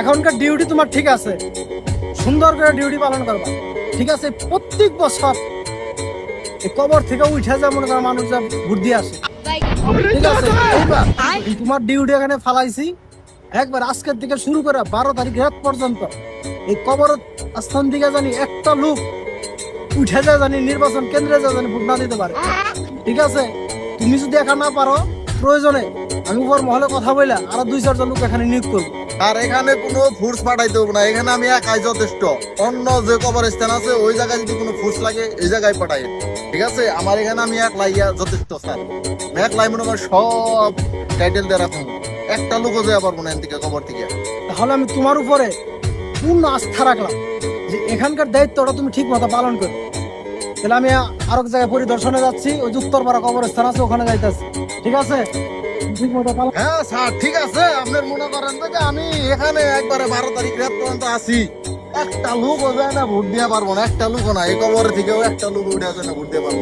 এখনকার ডিউটি তোমার ঠিক আছে। সুন্দর করে ডিউটি পালন করবা। ঠিক আছে, প্রত্যেক বছর কবর থেকে উঠে যা মনে করো মানুষ যা দিয়ে আসে ঠিক আছে তোমার ডিউটি এখানে ফালাইছি। একবার আজকের থেকে শুরু করে বারো তারিখ রাত পর্যন্ত এই কবর স্থান থেকে জানি একটা লোক উঠে যায় জানি নির্বাচন কেন্দ্রে যা জানি ভোট না দিতে পারে। ঠিক আছে, তুমি যদি একা না পারো প্রয়োজনে আমি উপর মহলে কথা বললাম আরও দুই চারজন লোক এখানে নিয়োগ করব। আর এখানে কোনো ফোর্স পাঠাইতে হবে না এখানে আমি একাই যথেষ্ট। অন্য যে কবরস্থান আছে ওই জায়গায় যদি কোনো ফোর্স লাগে এই জায়গায় পাঠাই। ঠিক আছে? আমার এখানে আমি এক লাইয়া যথেষ্ট স্যার। এক লাই মনে করেন সব টাইটেল দিয়ে রাখুন একটা লোকও যায় পারব না থেকে কবর থেকে। তাহলে আমি তোমার উপরে পূর্ণ আস্থা রাখলাম যে এখানকার দায়িত্বটা তুমি ঠিক মতো পালন করো। তাহলে আমি আরও জায়গায় পরিদর্শনে যাচ্ছি। ওই যে উত্তরপাড়া কবরস্থান আছে, ওখানে যাইতেছি। ঠিক আছে? হ্যাঁ স্যার, ঠিক আছে। আপনার মনে করেন যে আমি এখানে একবারে বারো তারিখ রাত পর্যন্ত আছি। একটা লোকও যায় না, ভোট দিয়ে পারব না। একটা লোকও না এই কবর থেকেও একটা লুক উঠে যায় না, ভোট দিয়ে পারব